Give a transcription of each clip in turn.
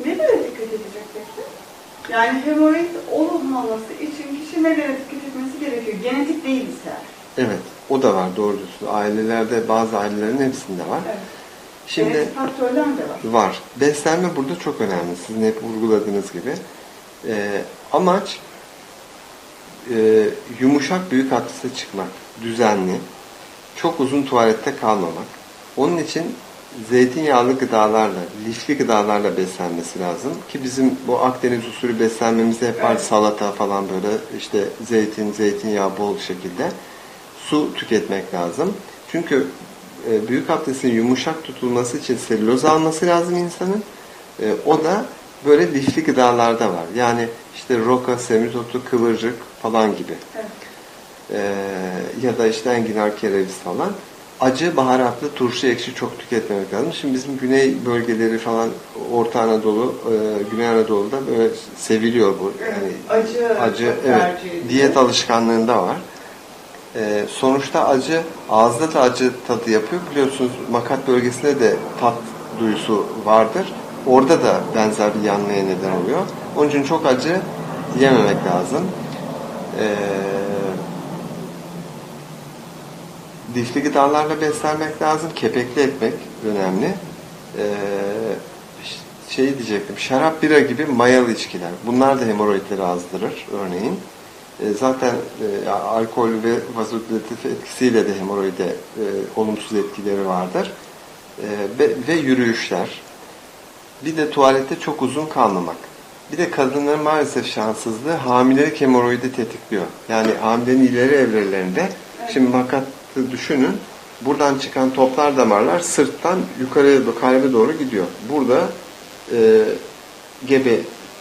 Nelere dikkat edecek peki? Yani hemoroid olmaması için kişi nelere dikkat etmesi gerekiyor? Genetik değilse. Evet, o da var doğru diyorsun. Ailelerde, bazı ailelerin hepsinde var. Evet. Şimdi Genetik faktörler de var. var. Beslenme burada çok önemli. Sizin hep vurguladığınız gibi. Ee, amaç e, yumuşak büyük abdeste çıkmak, düzenli, çok uzun tuvalette kalmamak. Onun için zeytinyağlı gıdalarla, lifli gıdalarla beslenmesi lazım. Ki bizim bu Akdeniz usulü beslenmemizde hep var Evet. salata falan böyle işte zeytin, zeytinyağı bol şekilde. Su tüketmek lazım. Çünkü e, büyük abdestin yumuşak tutulması için selüloz alması lazım insanın. E, o da böyle lifli gıdalarda var. Yani işte roka, semizotu, kıvırcık falan gibi. Evet. Ee, ya da işte enginar, kereviz falan. Acı, baharatlı, turşu, ekşi çok tüketmemek lazım. Şimdi bizim güney bölgeleri falan, Orta Anadolu, e, Güney Anadolu'da böyle seviliyor bu. Yani acı, acı, evet, diyet alışkanlığında var. Ee, sonuçta acı, ağızda da acı tadı yapıyor. Biliyorsunuz makat bölgesinde de tat duyusu vardır. Orada da benzer bir yanmaya neden oluyor. Onun için çok acı yememek lazım. Ee, difli gıdalarla beslenmek lazım. Kepekli ekmek önemli. Ee, şey diyecektim, şarap, bira gibi mayalı içkiler. Bunlar da hemoroidleri azdırır örneğin. E, zaten e, alkol ve vazodilatif etkisiyle de hemoroide e, olumsuz etkileri vardır. E, ve, ve yürüyüşler. Bir de tuvalette çok uzun kalmamak. Bir de kadınların maalesef şanssızlığı hamilelik hemoroidi tetikliyor. Yani hamilenin ileri evrelerinde şimdi makatı düşünün. Buradan çıkan toplar damarlar sırttan yukarıya kalbe doğru gidiyor. Burada e, gebe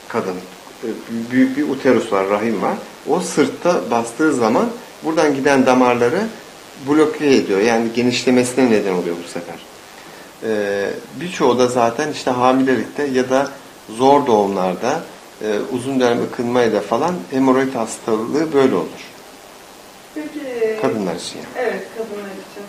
kadın e, büyük bir uterus var, rahim var. O sırtta bastığı zaman buradan giden damarları bloke ediyor. Yani genişlemesine neden oluyor bu sefer. Ee, birçoğu da zaten işte hamilelikte ya da zor doğumlarda e, uzun dönem ıkınmayla falan hemoroid hastalığı böyle olur. Peki, Kadınlar için yani. Evet, kadınlar için.